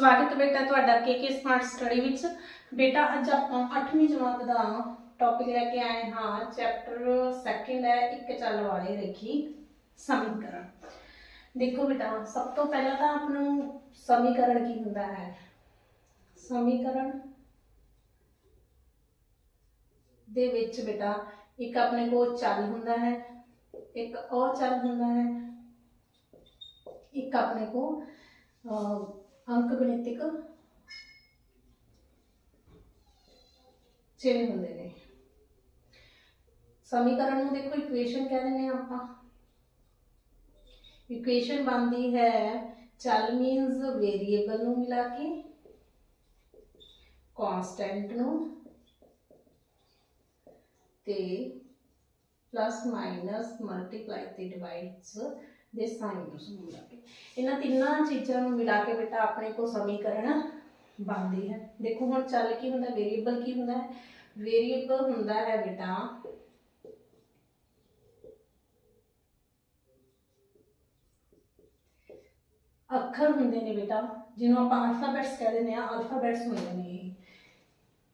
ਸਵਾਗਤ ਬੇਟਾ ਤੁਹਾਡਾ ਕੇਕੇ ਸਮਾਰਟ ਸਟੱਡੀ ਵਿੱਚ। ਬੇਟਾ, ਅੱਜ ਆਪਾਂ 8ਵੀਂ ਜਮਾਤ ਦਾ ਟੌਪਿਕ ਲੈ ਕੇ ਆਏ ਹਾਂ। ਚੈਪਟਰ ਸੈਕਿੰਡ ਹੈ, ਇੱਕ ਚੱਲ ਵਾਲੇ ਰੇਖੀ ਸਮੀਕਰਨ। ਦੇਖੋ ਬੇਟਾ, ਸਭ ਤੋਂ ਪਹਿਲਾਂ ਤਾਂ ਆਪ ਨੂੰ ਸਮੀਕਰਨ ਕੀ ਹੁੰਦਾ ਹੈ? ਸਮੀਕਰਨ ਦੇ ਵਿੱਚ ਬੇਟਾ, ਇੱਕ ਆਪਣੇ ਕੋਲ ਚੱਲ ਹੁੰਦਾ ਹੈ, ਇੱਕ ਔਰ ਚੱਲ ਹੁੰਦਾ ਹੈ, ਇੱਕ ਆਪਣੇ ਕੋਲ, ਅਹ ਅੰਕ ਗਣਿਤਿਕ ਚਿੰਨ੍ਹ ਹੁੰਦੇ ਨੇ। ਸਮੀਕਰਨ ਨੂੰ ਦੇਖੋ ਇਕੁਏਸ਼ਨ ਕਹਿ ਦਿੰਦੇ ਆ ਆਪਾਂ। ਇਕੁਏਸ਼ਨ ਬਣਦੀ ਹੈ, ਚੱਲ ਮੀਨਸ ਵੇਰੀਏਬਲ ਨੂੰ ਮਿਲਾ ਕੇ ਕਾਂਸਟੈਂਟ ਨੂੰ, ਤੇ ਪਲੱਸ ਮਾਈਨਸ ਮਲਟੀਪਲਾਈ ਤੇ ਡਿਵਾਈਡਸ ਦੇ ਸਾਈਨ ਮਿਲਾ ਕੇ। ਇਹਨਾਂ ਤਿੰਨਾਂ ਚੀਜ਼ਾਂ ਨੂੰ ਮਿਲਾ ਕੇ ਬੇਟਾ ਆਪਣੇ ਕੋਲ ਸਮੀਕਰਨ ਬਣਦੀ ਹੈ। ਦੇਖੋ ਹੁਣ ਚੱਲ ਕੀ ਹੁੰਦਾ ਵੇਰੀਏਬਲ ਕੀ ਹੁੰਦਾ ਹੈ? ਵੇਰੀਏਬਲ ਹੁੰਦਾ ਹੈ ਬੇਟਾ ਅੱਖਰ ਹੁੰਦੇ ਨੇ ਬੇਟਾ, ਜਿਹਨੂੰ ਆਪਾਂ ਅਲਫਾਬੈਟਸ ਕਹਿ ਦਿੰਦੇ ਆ ਅਲਫਾਬੈਟਸ ਹੁੰਦੇ ਨੇ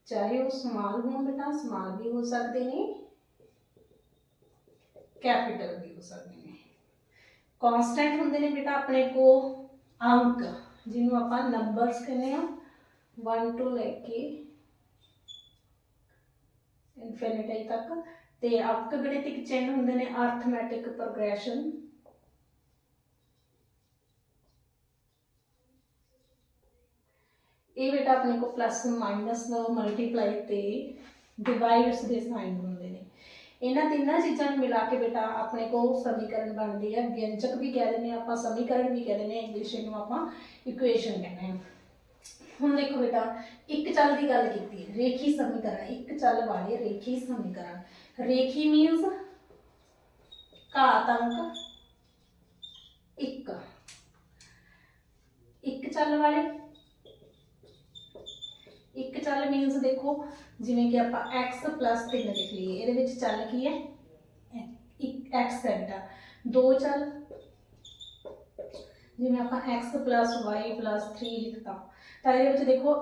ਚਾਹੇ ਉਹ ਸਮਾਲ ਹੋਣ ਬੇਟਾ, ਸਮਾਲ ਵੀ ਹੋ ਸਕਦੇ ਨੇ ਕੈਪੀਟਲ ਵੀ ਹੋ ਸਕਦੇ ਨੇ ਹੁੰਦੇ ਨੇ ਬੇਟਾ ਆਪਣੇ ਕੋ ਅੰਕ, ਜਿਹਨੂੰ ਆਪਾਂ ਨੰਬਰਸ ਕਹਿੰਦੇ ਆ 1 ਤੋਂ ਲੈ ਕੇ ਇਨਫਿਨਿਟੀ ਤੱਕ। ਤੇ ਅੰਕ ਗਣਿਤਿਕ ਹੁੰਦੇ ਨੇ ਅਰਥਮੈਟਿਕ ਪ੍ਰੋਗਰੈਸ਼ਨ ਇਹ ਬੇਟਾ ਆਪਣੇ ਕੋ ਪਲੱਸ ਮਾਈਨਸ ਮਲਟੀਪਲਾਈ ਤੇ ਡਿਵਾਈਡਸ ਦੇ ਸਾਈਨ ਹੁੰਦੇ ਇਹਨਾਂ ਤਿੰਨਾਂ ਚੀਜ਼ਾਂ ਨੂੰ ਮਿਲਾ ਕੇ ਬੇਟਾ ਆਪਣੇ ਕੋ ਸਮੀਕਰਨ ਬਣਦੀ ਹੈ ਵਿਅੰਜਕ ਵੀ ਕਹਿ ਦਿੰਦੇ ਆ ਆਪਾਂ ਸਮੀਕਰਨ ਵੀ ਕਹਿ ਦਿੰਦੇ ਆ ਇੰਗਲਿਸ਼ ਨੂੰ ਆਪਾਂ ਇਕੁਏਸ਼ਨ ਕਹਿੰਦੇ ਆ ਹੁਣ ਦੇਖੋ ਬੇਟਾ ਇੱਕ ਚੱਲ ਦੀ ਗੱਲ ਕੀਤੀ ਹੈ ਰੇਖੀ ਸਮੀਕਰਨ ਇੱਕ ਚੱਲ ਵਾਲੇ ਰੇਖੀ ਸਮੀਕਰਨ ਰੇਖੀ ਮੀਨਸ ਘਾਤ ਅੰਕ ਇੱਕ ਇੱਕ ਚੱਲ ਵਾਲੇ ਇੱਕ ਚੱਲ ਮੀਨਸ ਦੇਖੋ ਜਿਵੇਂ ਕਿ ਆਪਾਂ x 3 ਲਿਖ ਲਈਏ ਇਹਦੇ ਵਿੱਚ ਚੱਲ ਕੀ ਹੈ ਇੱਕ x ਹੈ ਬੇਟਾ ਦੋ ਚੱਲ ਜਿਵੇਂ ਆਪਾਂ x y 3 ਲਿਖਤਾ ਤਾਂ ਇਹਦੇ ਵਿੱਚ ਦੇਖੋ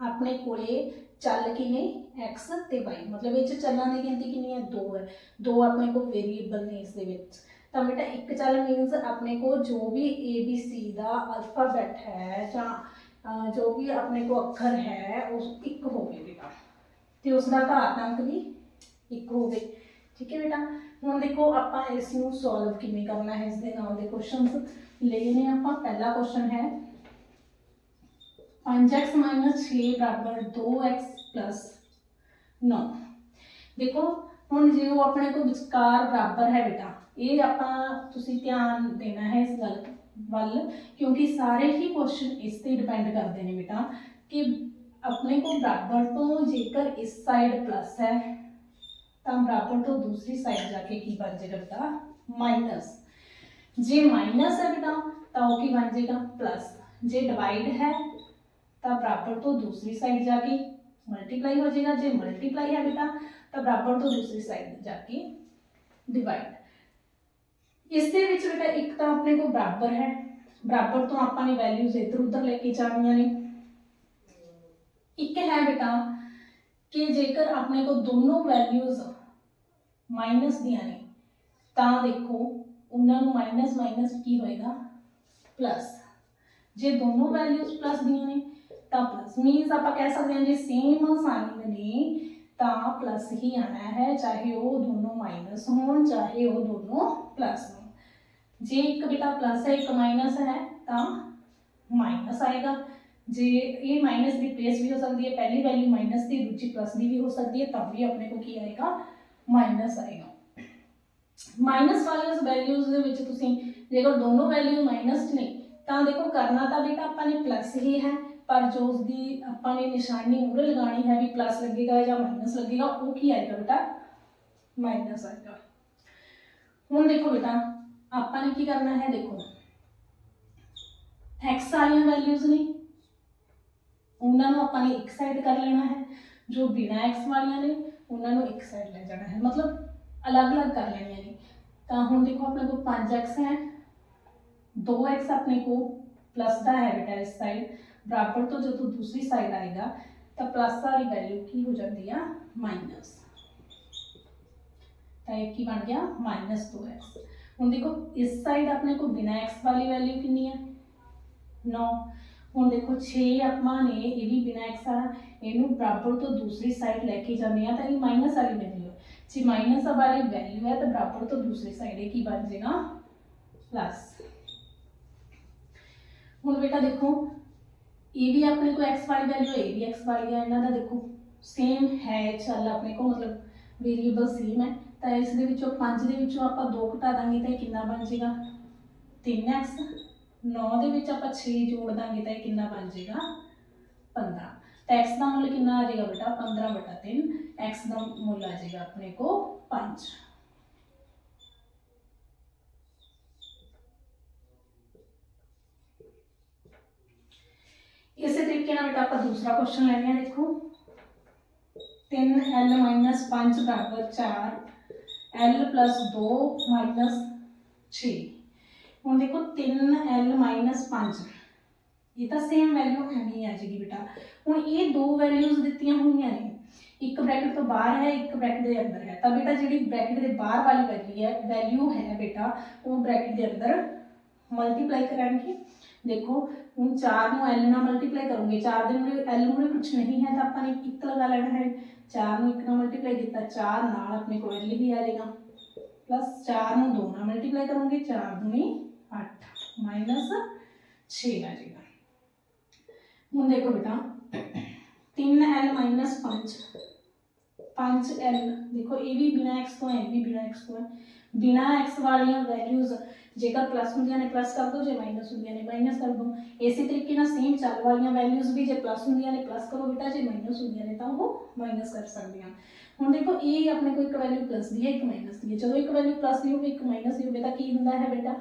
ਆਪਣੇ ਕੋਲੇ ਚੱਲ ਕੀ ਨੇ x ਤੇ y ਮਤਲਬ ਇਹ ਚ ਚੱਲਾਂ ਦੀ ਗਿਣਤੀ ਕਿੰਨੀ ਹੈ ਦੋ ਹੈ ਦੋ ਆਪਣੇ ਕੋਲ ਵੇਰੀਏਬਲ ਨੇ ਇਸ ਦੇ ਵਿੱਚ ਤਾਂ ਬੇਟਾ ਇੱਕ ਚੱਲ ਮੀਨਸ ਆਪਣੇ ਕੋਲ ਜੋ ਵੀ a b c the alphabet ਹੈ ਜਾਂ ਅਹ ਜੋ ਵੀ ਆਪਣੇ ਕੋ ਅੱਖਰ ਹੈ, ਉਸ ਇੱਕ ਹੋਵੇ ਬੇਟਾ। ਤੇ ਉਸ ਦਾ ਅੰਕ ਵੀ ਇੱਕ ਹੋਵੇ ਠੀਕ ਹੈ ਬੇਟਾ? ਹੁਣ ਦੇਖੋ, ਆਪਾਂ ਇਸ ਨੂੰ ਸੋਲਵ ਕਿਵੇਂ ਕਰਨਾ ਹੈ? ਇਸ ਦੇ ਨਾਲ ਦੇ ਕੁਐਸਚਨਸ ਲਏ ਨੇ ਆਪਾਂ। ਪਹਿਲਾ ਕੁਐਸਚਨ ਹੈ 5x 6 ਬਰਾਬਰ 2x 9 ਦੇਖੋ, ਹੁਣ ਜੇ ਉਹ ਆਪਣੇ ਕੋਲ ਵਿਚਕਾਰ ਬਰਾਬਰ ਹੈ ਬੇਟਾ, ਇਹ ਆਪਾਂ ਤੁਸੀਂ ਧਿਆਨ ਦੇਣਾ ਹੈ ਇਸ ਗੱਲ ਵੱਲ ਕਿਉਂਕਿ ਸਾਰੇ ਹੀ ਕੁਐਸਚਨ ਇਸ ਤੇ ਡਿਪੈਂਡ ਕਰਦੇ ਨੇ ਬੇਟਾ ਕਿ ਆਪਣੇ ਕੋ ਬਰਾਬਰ ਤੋਂ ਜੇਕਰ ਇਸ ਸਾਈਡ ਪਲੱਸ ਹੈ ਤਾਂ ਬਰਾਬਰ ਤੋਂ ਦੂਸਰੀ ਸਾਈਡ ਜਾ ਕੇ ਕੀ ਬਣ ਜਾਏਗਾ ਬੇਟਾ ਮਾਈਨਸ ਜੇ ਮਾਈਨਸ ਹੈ ਬੇਟਾ ਤਾਂ ਉਹ ਕੀ ਬਣ ਜਾਏਗਾ ਪਲੱਸ ਜੇ ਡਿਵਾਈਡ ਹੈ ਤਾਂ ਬਰਾਬਰ ਤੋਂ ਦੂਸਰੀ ਸਾਈਡ ਜਾ ਕੇ ਮਲਟੀਪਲਾਈ ਹੋ ਜਾਏਗਾ ਜੇ ਮਲਟੀਪਲਾਈ ਹੈ ਬੇਟਾ ਤਾਂ ਬਰਾਬਰ ਤੋਂ ਦੂਸਰੀ ਇਸ ਦੇ ਵਿੱਚ ਬੇਟਾ ਇੱਕ ਤਾਂ ਆਪਣੇ ਕੋਲ ਬਰਾਬਰ ਹੈ ਬਰਾਬਰ ਤੋਂ ਆਪਾਂ ਨੇ ਵੈਲਿਊਜ਼ ਇੱਧਰ ਉੱਧਰ ਲੈ ਕੇ ਜਾਣੀਆਂ ਨੇ ਇੱਕ ਹੈ ਬੇਟਾ ਕਿ ਜੇਕਰ ਆਪਣੇ ਕੋਲ ਦੋਨੋਂ ਵੈਲਿਊਜ਼ ਮਾਈਨਸ ਦੀਆਂ ਨੇ ਤਾਂ ਦੇਖੋ ਉਹਨਾਂ ਨੂੰ ਮਾਈਨਸ ਮਾਈਨਸ ਕੀ ਹੋਏਗਾ ਪਲੱਸ ਜੇ ਦੋਨੋਂ ਵੈਲਿਊਜ਼ ਪਲੱਸ ਦੀਆਂ ਨੇ ਤਾਂ ਪਲੱਸ ਮੀਨਸ ਆਪਾਂ ਕਹਿ ਸਕਦੇ ਹਾਂ ਜੇ ਸੇਮ ਸਾਈਨ ਨੇ ਤਾਂ ਪਲੱਸ ਹੀ ਆਣਾ ਹੈ ਚਾਹੇ ਉਹ ਦੋਨੋਂ ਮਾਈਨਸ ਹੋਣ ਚਾਹੇ ਉਹ ਦੋਨੋਂ ਪਲੱਸ ਹੋਣ ਜੇ ਇੱਕ ਬੇਟਾ ਪਲੱਸ ਹੈ ਇੱਕ ਮਾਈਨਸ ਹੈ ਤਾਂ ਮਾਈਨਸ ਆਏਗਾ ਜੇ ਇਹ ਮਾਈਨਸ ਰਿਪਲੇਸ ਵੀ ਹੋ ਸਕਦੀ ਹੈ ਪਹਿਲੀ ਵੈਲਿਊ ਮਾਈਨਸ ਦੀ ਦੂਜੀ ਪਲੱਸ ਦੀ ਵੀ ਹੋ ਸਕਦੀ ਹੈ ਤਾਂ ਵੀ ਆਪਣੇ ਕੋਲ ਕੀ ਆਏਗਾ ਮਾਈਨਸ ਆਏਗਾ ਮਾਈਨਸ ਵਾਲੀਆਂ ਵੈਲਿਊਜ਼ ਦੇ ਵਿੱਚ ਤੁਸੀਂ ਜੇਕਰ ਦੋਨੋਂ ਵੈਲਿਊ ਮਾਈਨਸ ਨੇ ਤਾਂ ਦੇਖੋ ਕਰਨਾ ਤਾਂ ਬੇਟਾ ਆਪਾਂ ਨੇ ਪਲੱਸ ਹੀ ਹੈ ਪਰ ਜੋ ਉਸ ਦੀ ਆਪਾਂ ਨੇ ਨਿਸ਼ਾਨੀ ਮੂਰੇ ਲਗਾਣੀ ਹੈ ਵੀ ਪਲੱਸ ਲੱਗੇਗਾ ਜਾਂ ਮਾਈਨਸ ਲੱਗੇਗਾ ਉਹ ਕੀ ਆਏਗਾ ਬੇਟਾ ਮਾਈਨਸ ਆਏਗਾ ਹੁਣ ਦੇਖੋ ਬੇਟਾ ਆਪਾਂ ਨੇ ਕੀ ਕਰਨਾ ਹੈ ਦੇਖੋ x ਵਾਲੀਆਂ ਵੈਲਿਊਜ਼ ਨੇ ਉਹਨਾਂ ਨੂੰ ਆਪਾਂ ਨੇ ਇੱਕ ਸਾਈਡ ਕਰ ਲੈਣਾ ਹੈ ਜੋ ਬਿਨਾ x ਵਾਲੀਆਂ ਨੇ ਉਹਨਾਂ ਨੂੰ ਇੱਕ ਸਾਈਡ ਲੈ ਜਾਣਾ ਹੈ ਮਤਲਬ ਅਲੱਗ-ਅਲੱਗ ਕਰ ਲੈਣੀਆਂ ਨੇ ਤਾਂ ਹੁਣ ਦੇਖੋ ਆਪਣੇ ਕੋਲ 5x ਹੈ 2x ਆਪਣੇ ਕੋਲ ਪਲੱਸ ਦਾ ਹੈ ਬੇਟਾ ਇਸ ਸਾਈਡ ਬਰਾਬਰ ਤੋਂ ਜਦੋਂ ਦੂਸਰੀ ਸਾਈਡ ਆਏਗਾ ਤਾਂ ਪਲੱਸ ਵਾਲੀ ਵੈਲਿਊ ਕੀ ਹੋ ਜਾਂਦੀ ਆ ਮਾਈਨਸ ਤਾਂ ਇਹ ਕੀ ਬਣ ਗਿਆ ਮਾਈਨਸ 2x ਹੁਣ ਦੇਖੋ, ਇਸ ਸਾਈਡ ਆਪਣੇ ਕੋਲ ਬਿਨਾ x ਵਾਲੀ ਵੈਲਿਊ ਕਿੰਨੀ ਹੈ 9 ਹੁਣ ਦੇਖੋ 6 ਆਪਾਂ ਨੇ, ਇਹ ਵੀ ਬਿਨਾ x ਆ ਇਹਨੂੰ ਬਰਾਬਰ ਤੋਂ ਦੂਸਰੀ ਸਾਈਡ ਲੈ ਕੇ ਜਾਂਦੇ ਆ ਤਾਂ ਇਹ ਮਾਈਨਸ ਵਾਲੀ ਵੈਲਿਊ ਹੈ ਜੇ ਮਾਈਨਸ ਵਾਲੀ ਵੈਲਿਊ ਹੈ, ਤਾਂ ਬਰਾਬਰ ਤੋਂ ਦੂਸਰੀ ਸਾਈਡ ਇਹ ਕੀ ਬਣ ਜਾਏਗਾ? ਪਲੱਸ ਹੁਣ ਬੇਟਾ ਦੇਖੋ, ਇਹ ਵੀ ਆਪਣੇ ਕੋਲ x ਵਾਲੀ ਵੈਲਿਊ ਇਹ ਵੀ x ਵਾਲੀ ਹੈ ਇਹਨਾਂ ਦਾ ਦੇਖੋ ਸੇਮ ਹੈ, ਚੱਲ ਆਪਣੇ ਕੋਲ ਮਤਲਬ ਵੇਰੀਏਬਲ ਸੇਮ ਹੈ। तो इस दिवचों आप दो घटा देंगे तो कि बन जाएगा तीन एक्स नौ दे छे जोड़ देंगे तो कि बन जाएगा पंद्रह तो एक्स का मुल कि आ जाएगा बेटा पंद्रह बटा तीन एक्स का मुल आ जाएगा अपने को पाँच इस तरीके बेटा आप दूसरा क्वेश्चन लेने देखो तीन एल माइनस पाँच बराबर चार एल प्लस दो माइनस छे हूँ देखो तीन एल माइनस पाँच ये तो सेम वैल्यू है ही आ जाएगी बेटा हूँ ये दो वैल्यूज़ दिखाई हुई हैं एक ब्रैकेट तो बहर है एक ब्रैकेट के अंदर है तो बेटा जी ब्रैकेट के बहर वाली वैल्यू है वैल्यू है बेटा वो ब्रैकेट के अंदर ਮਲਟੀਪਲਾਈ ਕਰਾਂਗੇ ਦੇਖੋ ਹੁਣ 4 ਨੂੰ l ਨਾਲ ਮਲਟੀਪਲਾਈ ਕਰੋਗੇ 4 ਦੇ ਮੂਰੇ l ਮੂਰੇ ਕੁਝ ਨਹੀਂ ਹੈ ਤਾਂ ਆਪਾਂ ਨੇ ਇੱਕ ਲਗਾ ਲੈਣਾ ਹੈ 4 ਨੂੰ 1 ਨਾਲ ਮਲਟੀਪਲਾਈ ਕੀਤਾ 4 ਨਾਲ ਆਪਣੇ ਕੋਲ l ਹੀ ਆ ਜਾਏਗਾ ਪਲੱਸ 4 ਨੂੰ 2 ਨਾਲ ਮਲਟੀਪਲਾਈ ਕਰੋਗੇ 4 ਦੂਣੀ 8 ਮਾਈਨਸ 6 ਆ ਜਾਏਗਾ ਹੁਣ ਦੇਖੋ ਬੇਟਾ 3l 5 5l ਦੇਖੋ ਇਹ ਵੀ ਬਿਨਾ x ਤੋਂ ਹੈ ਇਹ ਵੀ ਬਿਨਾ x ਤੋਂ ਹੈ ਬਿਨਾ x ਵਾਲੀਆਂ ਵੈਲਿਊਜ਼ ਜੇਕਰ ਪਲੱਸ ਹੁੰਦੀਆਂ ਨੇ ਪਲੱਸ ਕਰ ਦੋ, ਜੇ ਮਾਈਨਸ ਹੁੰਦੀਆਂ ਨੇ ਮਾਈਨਸ ਕਰ ਦੋ। ਇਸੇ ਤਰੀਕੇ ਨਾਲ ਸੇਮ ਚੱਲ ਵਾਲੀਆਂ ਵੈਲਿਊਜ਼ ਵੀ ਜੇ ਪਲੱਸ ਹੁੰਦੀਆਂ ਨੇ ਪਲੱਸ ਕਰੋ ਬੇਟਾ, ਜੇ ਮਾਈਨਸ ਹੁੰਦੀਆਂ ਨੇ ਤਾਂ ਉਹ ਮਾਈਨਸ ਕਰ ਸਕਦੇ ਹਾਂ ਹੁਣ ਦੇਖੋ, ਇਹ ਆਪਣੇ ਕੋਲ ਇੱਕ ਵੈਲਿਊ ਪਲੱਸ ਦੀ ਹੈ, ਇੱਕ ਮਾਈਨਸ ਦੀ ਹੈ। ਜਦੋਂ ਇੱਕ ਵੈਲਿਊ ਪਲੱਸ ਦੀ ਹੋਵੇ, ਇੱਕ ਮਾਈਨਸ ਦੀ ਹੋਵੇ, ਤਾਂ ਕੀ ਹੁੰਦਾ ਹੈ ਬੇਟਾ?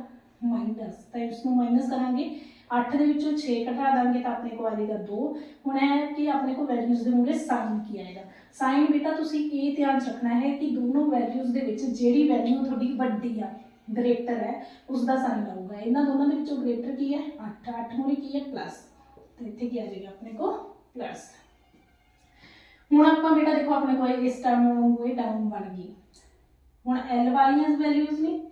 ਮਾਈਨਸ ਤਾਂ ਇਸ ਨੂੰ ਮਾਈਨਸ ਕਰਾਂਗੇ। 8 ਦੇ ਵਿੱਚੋਂ 6 ਘਟਾ ਦਾਂਗੇ ਤਾਂ ਆਪਣੇ ਕੋਲ ਆ 2 ਹੁਣ ਹੈ ਕਿ ਆਪਣੇ ਕੋਲ ਵੈਲਿਊਜ਼ ਦੇ ਮੂਹਰੇ ਸਾਈਨ ਕੀ ਆਏਗਾ? ਸਾਈਨ ਬੇਟਾ, ਤੁਸੀਂ ਇਹ ਧਿਆਨ 'ਚ ਰੱਖਣਾ ਹੈ ਕਿ ਦੋਨੋਂ ਵੈਲਿਊਜ਼ ਦੇ ਵਿੱਚ ਜਿਹੜੀ ਵੈਲਿਊ ਤੁਹਾਡੀ ਵੱਡੀ ਆ ਗ੍ਰੇਟਰ ਹੈ ਉਸ ਦਾ ਸਾਈਨ ਆਊਗਾ। ਇਹਨਾਂ ਦੋਨਾਂ ਦੇ ਵਿੱਚੋਂ ਗ੍ਰੇਟਰ ਕੀ ਹੈ? 8 8 ਮੂਹਰੇ ਕੀ ਹੈ? ਪਲੱਸ ਤੇ ਇੱਥੇ ਕੀ ਆ ਜਾਏਗਾ? ਆਪਣੇ ਕੋਲ ਪਲੱਸ ਹੁਣ ਆਪਾਂ ਬੇਟਾ ਦੇਖੋ, ਆਪਣੇ ਕੋਲ ਇਸ ਟਰਮ ਨੂੰ ਇਹ ਟਰਮ ਬਣ ਗਈ। ਹੁਣ L ਵਾਲੀਆਂ ਵੈਲਿਊਜ਼ ਨੇ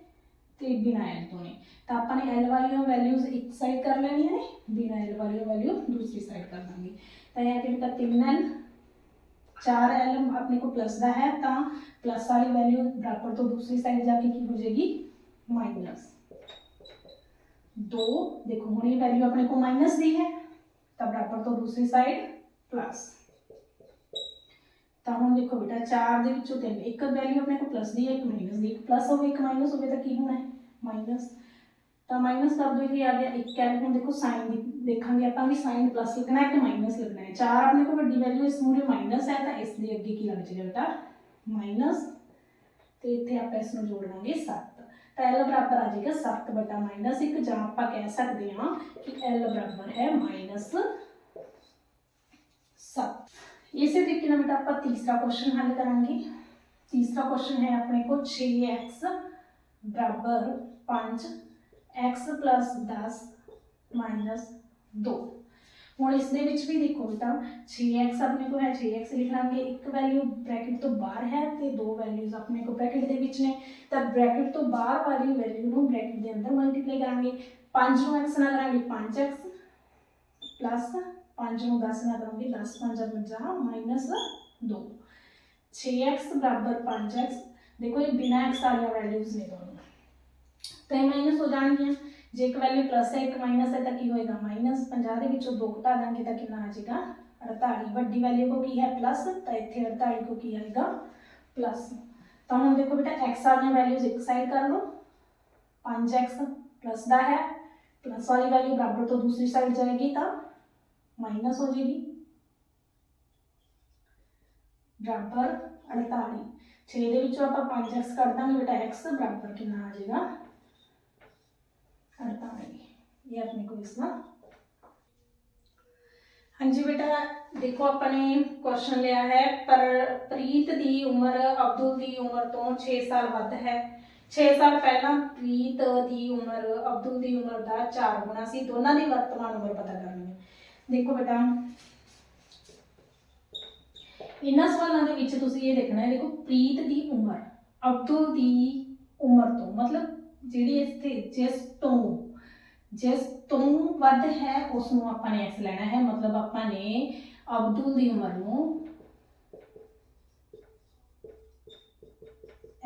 ਤੇ ਬਿਨਾਂ L ਤੋਂ ਨੇ। ਤਾਂ ਆਪਾਂ ਨੇ L ਵਾਲੀਆਂ ਵੈਲਿਊਜ਼ ਇੱਕ ਸਾਈਡ ਕਰ ਲੈਣੀਆਂ ਨੇ, ਬਿਨਾਂ L ਵਾਲੀਆਂ ਵੈਲਿਊ ਦੂਸਰੀ ਸਾਈਡ ਕਰ ਦਾਂਗੇ। ਤਾਂ ਇਹ ਆ ਕਿ ਬੇਟਾ 3L 4L ਆਪਣੇ ਕੋਲ ਪਲੱਸ ਦਾ ਹੈ, ਤਾਂ ਪਲੱਸ ਵਾਲੀ ਵੈਲਿਊ ਬਰਾਬਰ ਤੋਂ ਦੂਸਰੀ ਸਾਈਡ ਜਾ ਕੇ ਕੀ ਹੋ ਜਾਏਗੀ? ਮਾਈਨਸ 2 ਦੇਖੋ ਹੁਣ ਇਹ ਵੈਲਿਊ ਆਪਣੇ ਕੋਲ ਮਾਈਨਸ ਦੀ ਹੈ ਤਾਂ ਬਰਾਬਰ ਤੋਂ ਦੂਸਰੀ ਸਾਈਡ ਪਲੱਸ ਤਾਂ ਹੁਣ ਦੇਖੋ ਬੇਟਾ 4 ਦੇ ਵਿੱਚੋਂ 3 ਇੱਕ ਵੈਲਿਊ ਆਪਣੇ ਕੋਲ ਪਲੱਸ ਦੀ ਹੈ ਇੱਕ ਮਾਈਨਸ ਦੀ ਇੱਕ ਪਲੱਸ ਹੋਵੇ ਇੱਕ ਮਾਈਨਸ ਹੋਵੇ ਤਾਂ ਕੀ ਹੋਣਾ ਹੈ ਮਾਈਨਸ ਤਾਂ ਮਾਈਨਸ ਕਰ ਦੋ ਇਹ ਆ ਗਿਆ ਇੱਕ ਹੈ ਹੁਣ ਦੇਖੋ ਸਾਈਨ ਦੀ ਦੇਖਾਂਗੇ ਆਪਾਂ ਵੀ ਸਾਈਨ ਪਲੱਸ ਲਿਖਣਾ ਹੈ ਕਿ ਮਾਈਨਸ ਲਿਖਣਾ ਹੈ 4 ਆਪਣੇ ਕੋਲ ਵੱਡੀ ਵੈਲਿਊ ਇਸ ਮੂਰੇ ਮਾਈਨਸ ਹੈ ਤਾਂ ਇਸ ਦੇ ਅੱਗੇ ਕੀ ਲੱਗ ਜਾਏਗਾ ਬੇਟਾ ਮਾਈਨਸ ਤੇ ਇੱਥੇ ਆਪਾਂ ਇਸ ਨੂੰ ਜੋੜ ਲਾਂਗੇ 7 ਤਾਂ L ਬਰਾਬਰ ਆ ਜਾਏਗਾ 7 ਬਟਾ ਮਾਈਨਸ 1 ਜਾਂ ਆਪਾਂ ਕਹਿ ਸਕਦੇ ਹਾਂ ਕਿ L ਬਰਾਬਰ ਹੈ ਮਾਈਨਸ 7 ਇਸੇ ਤਰੀਕੇ ਨਾਲ ਬੇਟਾ ਆਪਾਂ ਤੀਸਰਾ ਕੁਐਸਚਨ ਹੱਲ ਕਰਾਂਗੇ ਤੀਸਰਾ ਕੁਐਸਚਨ ਹੈ ਆਪਣੇ ਕੋਲ 6x ਬਰਾਬਰ 5 x 10 ਮਾਈਨਸ 2 ਹੁਣ ਇਸ ਦੇ ਵਿੱਚ ਵੀ ਦੇਖੋ ਬੇਟਾ 6x ਆਪਣੇ ਕੋਲ ਹੈ 6x ਲਿਖ ਲਾਂਗੇ ਇੱਕ ਵੈਲਿਊ ਬ੍ਰੈਕਟ ਤੋਂ ਬਾਹਰ ਹੈ ਤੇ ਦੋ ਵੈਲਿਊਜ਼ ਆਪਣੇ ਕੋਲ ਬ੍ਰੈਕਟ ਦੇ ਵਿੱਚ ਨੇ ਤਾਂ ਬ੍ਰੈਕਟ ਤੋਂ ਬਾਹਰ ਵਾਲੀ ਵੈਲਿਊ ਨੂੰ ਬ੍ਰੈਕਟ ਦੇ ਅੰਦਰ ਮਲਟੀਪਲਾਈ ਕਰਾਂਗੇ 5 ਨੂੰ x ਨਾਲ ਕਰਾਂਗੇ 5x ਪਲੱਸ 5 ਨੂੰ 10 ਨਾਲ ਕਰਾਂਗੇ 10 5 50 ਮਾਈਨਸ 2 6x ਬਰਾਬਰ 5x ਦੇਖੋ ਇਹ ਬਿਨਾ x ਵਾਲੀਆਂ ਵੈਲਿਊਜ਼ ਨੇ ਦੋਨੋਂ ਤਾਂ ਇਹ ਮਾਈਨਸ ਹੋ ਜਾਣਗੀਆਂ ਜੇ ਇੱਕ ਵੈਲਿਊ ਪਲੱਸ ਹੈ ਇੱਕ ਮਾਈਨਸ ਹੈ ਤਾਂ ਕੀ ਹੋਏਗਾ ਮਾਈਨਸ 50 ਦੇ ਵਿੱਚੋਂ 2 ਘਟਾ ਦਾਂਗੇ ਤਾਂ ਕਿੰਨਾ ਆ ਜਾਏਗਾ 48 ਵੱਡੀ ਵੈਲਿਊ ਕੋ ਕੀ ਹੈ ਪਲੱਸ ਤਾਂ ਇੱਥੇ 48 ਕੋ ਕੀ ਆਏਗਾ ਪਲੱਸ ਤਾਂ ਹੁਣ ਦੇਖੋ ਬੇਟਾ x ਵਾਲੀਆਂ ਵੈਲਿਊਜ਼ ਇੱਕ ਸਾਈਡ ਕਰ ਲਓ 5x ਪਲੱਸ ਦਾ ਹੈ ਪਲੱਸ ਵਾਲੀ ਵੈਲਿਊ ਬਰਾਬਰ ਤੋਂ ਦੂਸਰੀ ਸਾਈਡ ਜਾਏਗੀ ਤਾਂ ਮਾਈਨਸ ਹੋ ਜਾਏਗੀ ਬਰਾਬਰ 48 6 ਦੇ ਵਿੱਚੋਂ ਆਪਾਂ 5x ਕੱਢ ਦਾਂਗੇ ਬੇਟਾ x ਬਰਾਬਰ ਕਿੰਨਾ ਆ ਜਾਏਗਾ 48 ਇਹ ਆਪਣੇ ਕੋਲ ਇਸਦਾ ਹਾਂਜੀ ਬੇਟਾ, ਦੇਖੋ ਆਪਾਂ ਨੇ ਕੁਐਸਚਨ ਲਿਆ ਹੈ, ਪਰ ਪ੍ਰੀਤ ਦੀ ਉਮਰ ਅਬਦੁਲ ਦੀ ਉਮਰ ਤੋਂ 6 ਸਾਲ ਵੱਧ ਹੈ। 6 ਸਾਲ ਪਹਿਲਾਂ ਪ੍ਰੀਤ ਦੀ ਉਮਰ, ਅਬਦੁਲ ਦੀ ਉਮਰ ਦਾ 4 ਗੁਣਾ ਸੀ। ਦੋਨਾਂ ਦੀ ਵਰਤਮਾਨ ਉਮਰ ਪਤਾ ਕਰਨੀ ਹੈ। ਦੇਖੋ ਬੇਟਾ, ਇਹਨਾਂ ਸਵਾਲਾਂ ਦੇ ਵਿੱਚ ਤੁਸੀਂ ਇਹ ਦੇਖਣਾ ਹੈ, ਦੇਖੋ, ਪ੍ਰੀਤ ਦੀ ਉਮਰ, ਅਬਦੁਲ ਦੀ ਉਮਰ ਤੋਂ, ਮਤਲਬ ਜਿਹੜੀ ਇਸ ਤੇ ਜਿਸ ਤੋਂ ਜਿਸ ਤੋਂ ਵੱਧ ਹੈ ਉਸ ਨੂੰ ਆਪਾਂ ਨੇ x ਲੈਣਾ ਹੈ ਮਤਲਬ ਆਪਾਂ ਨੇ ਅਬਦੁਲ ਦੀ ਉਮਰ ਨੂੰ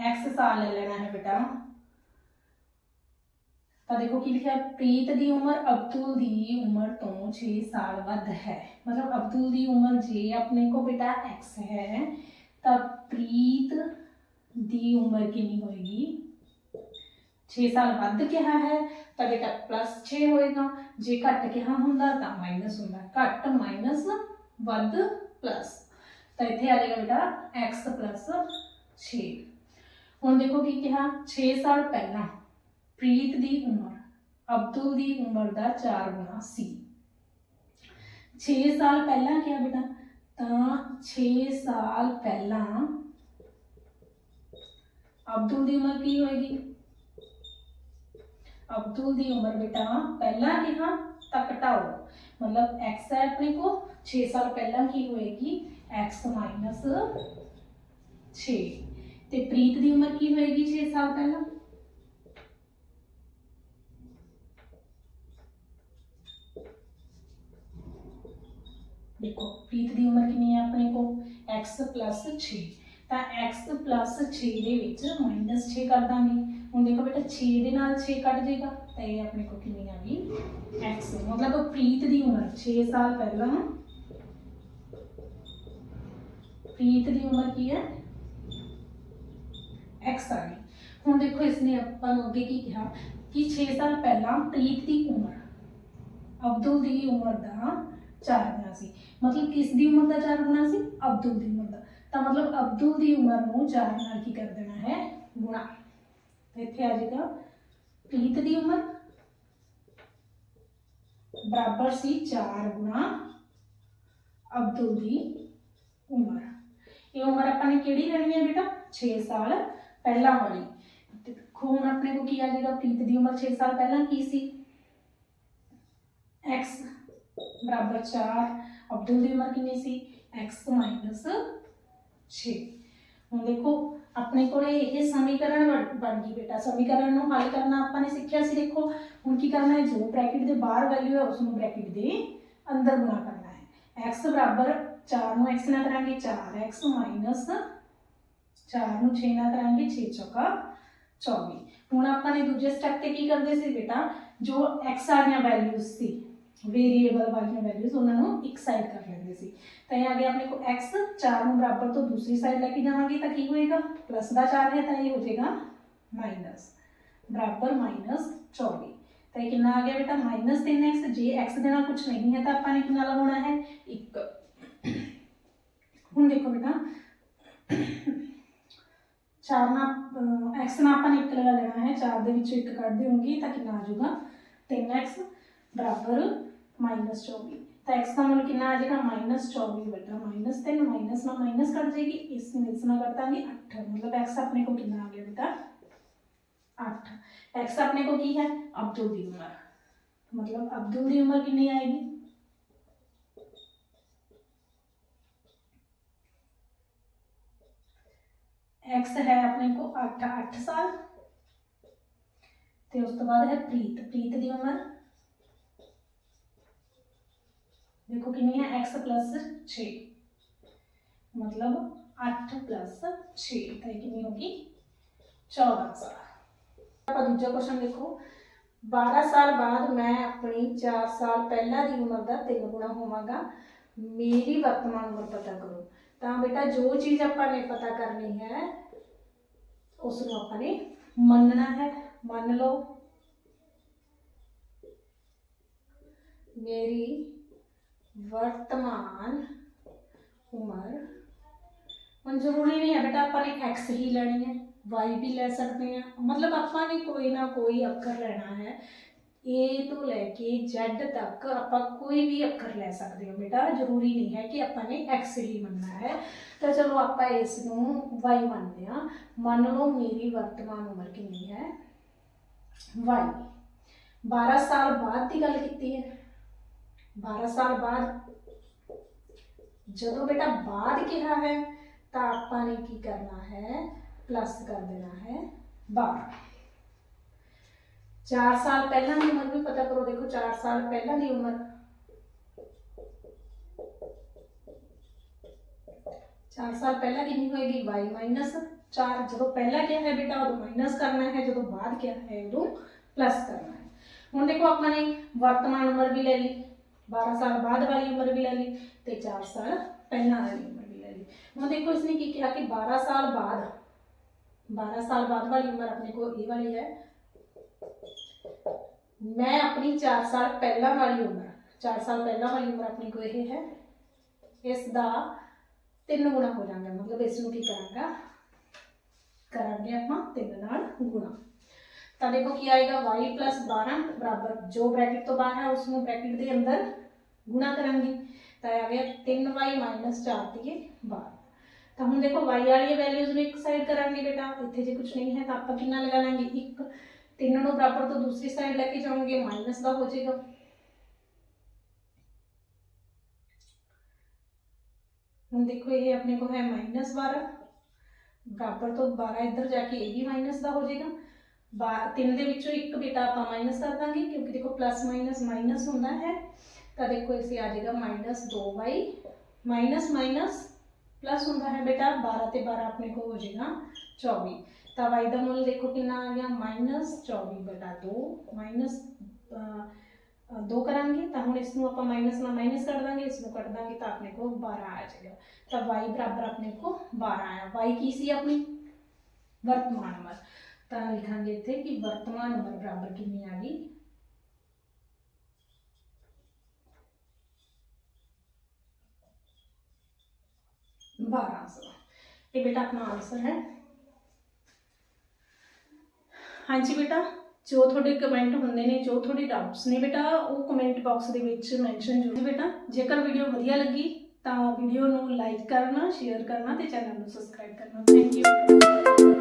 x ਸਾਲ ਲੈ ਲੈਣਾ ਹੈ ਬੇਟਾ ਤਾਂ ਦੇਖੋ ਕੀ ਲਿਖਿਆ ਹੈ? ਪ੍ਰੀਤ ਦੀ ਉਮਰ ਅਬਦੁਲ ਦੀ ਉਮਰ ਤੋਂ 6 ਸਾਲ ਵੱਧ ਹੈ ਮਤਲਬ ਅਬਦੁਲ ਦੀ ਉਮਰ ਜੇ ਆਪਣੇ ਕੋ ਬੇਟਾ x ਹੈ ਤਾਂ ਪ੍ਰੀਤ ਦੀ ਉਮਰ ਕਿੰਨੀ ਹੋਏਗੀ 6 ਸਾਲ ਵੱਧ ਕਿਹਾ ਹੈ ਤਾਂ ਬੇਟਾ ਪਲੱਸ 6 ਹੋਏਗਾ ਜੇ ਘੱਟ ਕਿਹਾ ਹੁੰਦਾ ਤਾਂ ਮਾਈਨਸ ਹੁੰਦਾ ਘੱਟ ਮਾਈਨਸ ਵੱਧ ਪਲੱਸ ਤਾਂ ਇੱਥੇ ਆ ਜਾਏਗਾ ਬੇਟਾ x 6 ਹੁਣ ਦੇਖੋ ਕੀ ਕਿਹਾ 6 ਸਾਲ ਪਹਿਲਾਂ ਪ੍ਰੀਤ ਦੀ ਉਮਰ ਅਬਦੁਲ ਦੀ ਉਮਰ ਦਾ 4 ਗੁਣਾ ਸੀ 6 ਸਾਲ ਪਹਿਲਾਂ ਕਿਹਾ ਬੇਟਾ ਤਾਂ 6 ਸਾਲ ਪਹਿਲਾਂ ਅਬਦੁਲ ਦੀ ਉਮਰ ਕੀ ਹੋਏਗੀ ਅਬਦੁਲ ਦੀ ਉਮਰ ਬੇਟਾ ਪਹਿਲਾਂ ਕਿਹਾ ਤਾਂ ਘਟਾਓ। ਮਤਲਬ x ਹੈ ਆਪਣੇ ਕੋ 6 ਸਾਲ ਪਹਿਲਾਂ ਕੀ ਹੋਏਗੀ? X 6 ਤੇ ਪ੍ਰੀਤ ਦੀ ਉਮਰ ਕੀ ਹੋਏਗੀ 6 ਸਾਲ ਪਹਿਲਾਂ? ਦੇਖੋ, ਪ੍ਰੀਤ ਦੀ ਉਮਰ ਕਿੰਨੀ ਹੈ ਆਪਣੇ ਕੋ x 6 ਤਾਂ x 6 ਦੇ ਵਿੱਚ -6 ਕਰ ਦਾਂਗੇ। ਹੁਣ ਦੇਖੋ ਬੇਟਾ 6 ਦੇ ਨਾਲ 6 ਕੱਟ ਜਾਏਗਾ ਤਾਂ ਇਹ ਆਪਣੇ ਕੋਲ ਕਿੰਨੀ ਆ ਗਈ x ਮਤਲਬ ਪ੍ਰੀਤ ਦੀ ਉਮਰ 6 ਸਾਲ ਪਹਿਲਾਂ ਪ੍ਰੀਤ ਦੀ ਉਮਰ ਕੀ ਹੈ? X ਆ ਗਈ। ਹੁਣ ਦੇਖੋ ਇਸਨੇ ਆਪਾਂ ਨੂੰ ਅੱਗੇ ਕੀ ਕਿਹਾ ਕਿ 6 ਸਾਲ ਪਹਿਲਾਂ ਪ੍ਰੀਤ ਦੀ ਉਮਰ, ਅਬਦੁਲ ਦੀ ਉਮਰ ਦਾ 4 ਗੁਣਾ ਸੀ। ਮਤਲਬ ਕਿਸ ਦੀ ਉਮਰ ਦਾ 4 ਗੁਣਾ ਸੀ? ਅਬਦੁਲ ਦੀ ਉਮਰ ਦਾ। ਤਾਂ ਮਤਲਬ ਅਬਦੁਲ ਦੀ ਉਮਰ ਨੂੰ 4 ਨਾਲ ਕੀ ਕਰ ਦੇਣਾ ਹੈ? ਗੁਣਾ। ਇੱਥੇ ਆ ਜਾਏਗਾ ਪ੍ਰੀਤ ਦੀ ਉਮਰ ਬਰਾਬਰ ਸੀ 4 ਗੁਣਾ ਅਬਦੁਲ ਦੀ ਉਮਰ ਇਹ ਉਮਰ ਆਪਾਂ ਨੇ ਕਿਹੜੀ ਲੈਣੀ ਹੈ ਬੇਟਾ 6 ਸਾਲ ਪਹਿਲਾਂ ਵਾਲੀ ਤੇ ਦੇਖੋ ਹੁਣ ਆਪਣੇ ਕੋ ਕੀ ਆ ਜਾਏਗਾ ਪ੍ਰੀਤ ਦੀ ਉਮਰ 6 ਸਾਲ ਪਹਿਲਾਂ ਕੀ ਸੀ x ਬਰਾਬਰ 4 ਅਬਦੁਲ ਦੀ ਉਮਰ ਕਿੰਨੀ ਸੀ x 6 ਹੁਣ ਦੇਖੋ ਆਪਣੇ ਕੋਲੇ ਇਹ ਸਮੀਕਰਨ ਬਣ- ਬਣ ਗਈ ਬੇਟਾ। ਸਮੀਕਰਨ ਨੂੰ ਹੱਲ ਕਰਨਾ ਆਪਾਂ ਨੇ ਸਿੱਖਿਆ ਸੀ, ਦੇਖੋ। ਹੁਣ ਕੀ ਕਰਨਾ ਹੈ? ਜੋ ਬ੍ਰੈਕਟ ਦੇ ਬਾਹਰ ਵੈਲਿਊ ਹੈ ਉਸ ਨੂੰ ਬ੍ਰੈਕਟ ਦੇ ਅੰਦਰ ਗੁਣਾ ਕਰਨਾ ਹੈ। X ਬਰਾਬਰ 4 ਨੂੰ x ਨਾਲ ਕਰਾਂਗੇ 4x 4 ਨੂੰ 6 ਨਾਲ ਕਰਾਂਗੇ 6 ਚੌਕਾ 24 ਹੁਣ ਆਪਾਂ ਨੇ ਦੂਜੇ ਸਟੈਪ ਤੇ ਕੀ ਕਰਦੇ ਸੀ ਬੇਟਾ? ਜੋ x ਵਾਲੀਆਂ ਵੈਲਿਊਜ਼ ਸੀ ਵੇਰੀਏਬਲ ਵਾਲੀਆਂ ਵੈਲਿਊਜ਼ ਉਹਨਾਂ ਨੂੰ ਇੱਕ ਸਾਈਡ ਕਰ ਲੈਂਦੇ ਸੀ ਤਾਂ ਇਹ ਆ ਗਿਆ ਆਪਣੇ ਕੋਲ x 4 ਨੂੰ ਬਰਾਬਰ ਤੋਂ ਦੂਸਰੀ ਸਾਈਡ ਲੈ ਕੇ ਜਾਵਾਂਗੇ ਤਾਂ ਕੀ ਹੋਏਗਾ ਪਲੱਸ ਦਾ 4 ਹੈ ਤਾਂ ਇਹ ਹੋ ਜਾਏਗਾ ਮਾਈਨਸ ਬਰਾਬਰ ਮਾਈਨਸ 24 ਤਾਂ ਇਹ ਕਿੰਨਾ ਆ ਗਿਆ ਬੇਟਾ ਮਾਈਨਸ 3x ਜੇ x ਦੇ ਨਾਲ ਕੁਝ ਨਹੀਂ ਹੈ ਤਾਂ ਆਪਾਂ ਨੇ ਕਿੰਨਾ ਲਗਾਉਣਾ ਹੈ 1 ਹੁਣ ਦੇਖੋ ਬੇਟਾ 4 ਨਾਲ ਅਹ, x ਨਾਲ ਆਪਾਂ ਨੇ 1 ਲਗਾ ਲੈਣਾ ਹੈ 4 ਦੇ ਵਿੱਚੋਂ 1 ਕੱਢ ਦਿਓਗੇ ਤਾਂ ਕਿੰਨਾ ਆ ਜਾਊਗਾ 3x ਬਰਾਬਰ माइनस चौबीस। तो एक्स का मूल्य कितना आ जाएगा? माइनस चौबीस बटा माइनस तेन माइनस में माइनस कट जाएगी। इसमें इतना कटता नहीं अठ मतलब एक्स अपने को कितना आ गया बेटा? अठ एक्स अपने को की है? अब्दुल की उम्र। तो मतलब अब्दुल की उम्र कितनी आएगी? एक्स है अपने को अठ अठ साल। तो उस तो बाद है प्रीत। प्रीत की उम्र? ਉਮਰ ਦੇਖੋ ਕਿੰਨੀ ਹੈ x 6 ਮਤਲਬ 8 6 ਤਾਂ ਇਹ ਕਿੰਨੀ ਹੋਗੀ 14 ਸਾਲ ਆਪਾਂ ਦੂਜਾ ਕੁਐਸਚਨ ਦੇਖੋ 12 ਸਾਲ ਬਾਅਦ ਮੈਂ ਆਪਣੀ 4 ਸਾਲ ਪਹਿਲਾਂ ਦੀ ਉਮਰ ਦਾ 3 ਗੁਣਾ ਹੋਵਾਂਗਾ ਮੇਰੀ ਵਰਤਮਾਨ ਉਮਰ ਪਤਾ ਕਰੋ ਤਾਂ ਬੇਟਾ ਜੋ ਚੀਜ਼ ਆਪਾਂ ਨੇ ਪਤਾ ਕਰਨੀ ਹੈ ਉਸ ਨੂੰ ਆਪਾਂ ਨੇ ਮੰਨਣਾ ਹੈ ਮੰਨ ਲਓ ਮੇਰੀ ਵਰਤਮਾਨ ਉਮਰ। ਹੁਣ ਜ਼ਰੂਰੀ ਨਹੀਂ ਹੈ ਬੇਟਾ, ਆਪਾਂ ਨੇ x ਹੀ ਲੈਣੀ ਹੈ, y ਵੀ ਲੈ ਸਕਦੇ ਹਾਂ। ਮਤਲਬ ਆਪਾਂ ਨੇ ਕੋਈ ਨਾ ਕੋਈ ਅੱਖਰ ਲੈਣਾ ਹੈ। A ਤੋਂ ਲੈ ਕੇ Z ਤੱਕ ਆਪਾਂ ਕੋਈ ਵੀ ਅੱਖਰ ਲੈ ਸਕਦੇ ਹਾਂ। ਬੇਟਾ, ਜ਼ਰੂਰੀ ਨਹੀਂ ਹੈ ਕਿ ਆਪਾਂ ਨੇ X ਹੀ ਮੰਨਣਾ ਹੈ। ਤਾਂ ਚਲੋ ਆਪਾਂ ਇਸ ਨੂੰ Y ਮੰਨਦੇ ਹਾਂ। ਮੰਨ ਲਓ ਮੇਰੀ ਵਰਤਮਾਨ ਉਮਰ ਕਿੰਨੀ ਹੈ? Y 12 ਸਾਲ ਬਾਅਦ ਦੀ ਗੱਲ ਕੀਤੀ ਹੈ। 12 ਸਾਲ ਬਾਅਦ ਜਦੋਂ ਬੇਟਾ ਬਾਅਦ ਕਿਹਾ ਹੈ ਤਾਂ ਆਪਾਂ ਨੇ ਕੀ ਕਰਨਾ ਹੈ ਪਲੱਸ ਕਰ ਦੇਣਾ ਹੈ 12 4 ਸਾਲ ਪਹਿਲਾਂ ਦੀ ਉਮਰ ਵੀ ਪਤਾ ਕਰੋ ਦੇਖੋ 4 ਸਾਲ ਪਹਿਲਾਂ ਦੀ ਉਮਰ 4 ਸਾਲ ਪਹਿਲਾਂ ਕਿੰਨੀ ਹੋਏਗੀ y 4 ਜਦੋਂ ਪਹਿਲਾਂ ਕਿਹਾ ਹੈ ਬੇਟਾ ਉਦੋਂ ਮਾਈਨਸ ਕਰਨਾ ਹੈ ਜਦੋਂ ਬਾਅਦ ਕਿਹਾ ਹੈ ਉਦੋਂ ਪਲੱਸ ਕਰਨਾ ਹੈ ਹੁਣ ਦੇਖੋ ਆਪਾਂ ਨੇ ਵਰਤਮਾਨ ਉਮਰ ਵੀ ਲੈ ਲਈ 12 ਸਾਲ ਬਾਅਦ ਵਾਲੀ ਉਮਰ ਵੀ ਲੈ ਲਈ ਤੇ 4 ਸਾਲ ਪਹਿਲਾਂ ਵਾਲੀ ਉਮਰ ਵੀ ਲੈ ਲਈ ਹੁਣ ਦੇਖੋ ਇਸਨੇ ਕੀ ਕਿਹਾ ਕਿ 12 ਸਾਲ ਬਾਅਦ 12 ਸਾਲ ਬਾਅਦ ਵਾਲੀ ਉਮਰ ਆਪਣੇ ਕੋਲ ਇਹ ਵਾਲੀ ਹੈ ਮੈਂ ਆਪਣੀ 4 ਸਾਲ ਪਹਿਲਾਂ ਵਾਲੀ ਉਮਰ 4 ਸਾਲ ਪਹਿਲਾਂ ਵਾਲੀ ਉਮਰ ਆਪਣੀ ਕੋਲ ਇਹ ਹੈ ਇਸ ਦਾ ਤਿੰਨ ਗੁਣਾ ਹੋ ਜਾਣਾ ਮਤਲਬ ਇਸ ਨੂੰ ਕੀ ਕਰਾਂਗਾ ਕਰਾਂਗੇ ਆਪਾਂ ਤਿੰਨ ਨਾਲ ਗੁਣਾ ਤਾਂ ਦੇਖੋ ਕੀ ਆਏਗਾ y 12 ਬਰਾਬਰ ਜੋ ਬ੍ਰੈਕਟ ਤੋਂ ਬਾਹਰ ਹੈ ਉਸ ਨੂੰ ਬ੍ਰੈਕਟ ਦੇ ਅੰਦਰ ਗੁਣਾ ਕਰਾਂਗੇ ਤਾਂ ਆ ਗਿਆ 3y 4 ਦੀਏ 12 ਤਾਂ ਹੁਣ ਦੇਖੋ y ਵਾਲੀ ਵੈਲਿਊਜ਼ ਨੂੰ ਇੱਕ ਸਾਈਡ ਕਰਾਂਗੇ ਬੇਟਾ ਇੱਥੇ ਜੇ ਕੁਝ ਨਹੀਂ ਹੈ ਤਾਂ ਆਪਾਂ ਕਿੰਨਾ ਲਗਾ ਲਾਂਗੇ 1 ਤਿੰਨ ਨੂੰ ਬਰਾਬਰ ਤੋਂ ਦੂਸਰੀ ਸਾਈਡ ਲੈ ਕੇ ਜਾਵਾਂਗੇ ਮਾਈਨਸ ਦਾ ਹੋ ਜਾਏਗਾ ਹੁਣ ਦੇਖੋ ਇਹ ਆਪਣੇ ਕੋ ਹੈ ਮਾਈਨਸ 12 ਬਰਾਬਰ ਤੋਂ 12 ਇੱਧਰ ਜਾ ਕੇ ਇਹ ਵੀ ਮਾਈਨਸ ਦਾ ਹੋ ਜਾਏਗਾ ਬਾ- ਤਿੰਨ ਦੇ ਵਿੱਚੋਂ ਇੱਕ ਬੇਟਾ ਆਪਾਂ ਮਾਈਨਸ ਕਰ ਦਾਂਗੇ ਕਿਉਂਕਿ ਦੇਖੋ ਪਲੱਸ ਮਾਈਨਸ ਮਾਈਨਸ ਹੁੰਦਾ ਹੈ ਤਾਂ ਦੇਖੋ ਇਸੇ ਆ ਜਾਏਗਾ minus 2y minus minus plus ਹੁੰਦਾ ਹੈ ਬੇਟਾ 12 ਤੇ 12 ਆਪਣੇ ਕੋ ਹੋ ਜਾਏਗਾ 24 ਤਾਂ y ਦਾ ਮੁੱਲ ਦੇਖੋ ਕਿੰਨਾ ਆ ਗਿਆ ਮਾਈਨਸ 24 ਬਟਾ 2 ਮਾਈਨਸ 2 ਕਰਾਂਗੇ ਤਾਂ ਹੁਣ ਇਸ ਨੂੰ ਆਪਾਂ ਮਾਈਨਸ ਨਾਲ ਮਾਈਨਸ ਕਰ ਦਾਂਗੇ ਇਸ ਨੂੰ ਕੱਟ ਦਾਂਗੇ ਤਾਂ ਆਪਣੇ ਕੋ 12 ਆ ਜਾਏਗਾ ਤਾਂ y ਬਰਾਬਰ ਆਪਣੇ ਕੋ 12 ਆਇਆ y ਕੀ ਸੀ ਆਪਣੀ ਵਰਤਮਾਨ ਉਮਰ ਤਾਂ ਲਿਖਾਂਗੇ ਇੱਥੇ ਕਿ ਵਰਤਮਾਨ ਉਮਰ ਬਰਾਬਰ ਕਿੰਨੀ ਆ ਗਈ? ਬਾਰਾਂ ਸੌ। ਇਹ ਬੇਟਾ ਆਪਣਾ ਆਨਸਰ ਹੈ। ਹਾਂਜੀ ਬੇਟਾ, ਜੋ ਤੁਹਾਡੇ ਕਮੈਂਟ ਹੁੰਦੇ ਨੇ, ਜੋ ਤੁਹਾਡੇ ਡਾਊਟਸ ਨੇ ਬੇਟਾ, ਉਹ ਕਮੈਂਟ ਬਾਕਸ ਦੇ ਵਿੱਚ ਮੈਂਸ਼ਨ ਜ਼ਰੂਰ ਬੇਟਾ। ਜੇਕਰ ਵੀਡੀਓ ਵਧੀਆ ਲੱਗੀ, ਤਾਂ ਵੀਡੀਓ ਨੂੰ ਲਾਈਕ ਕਰਨਾ ਸ਼ੇਅਰ ਕਰਨਾ ਤੇ ਚੈਨਲ ਨੂੰ ਸਬਸਕ੍ਰਾਈਬ ਕਰਨਾ। Thank you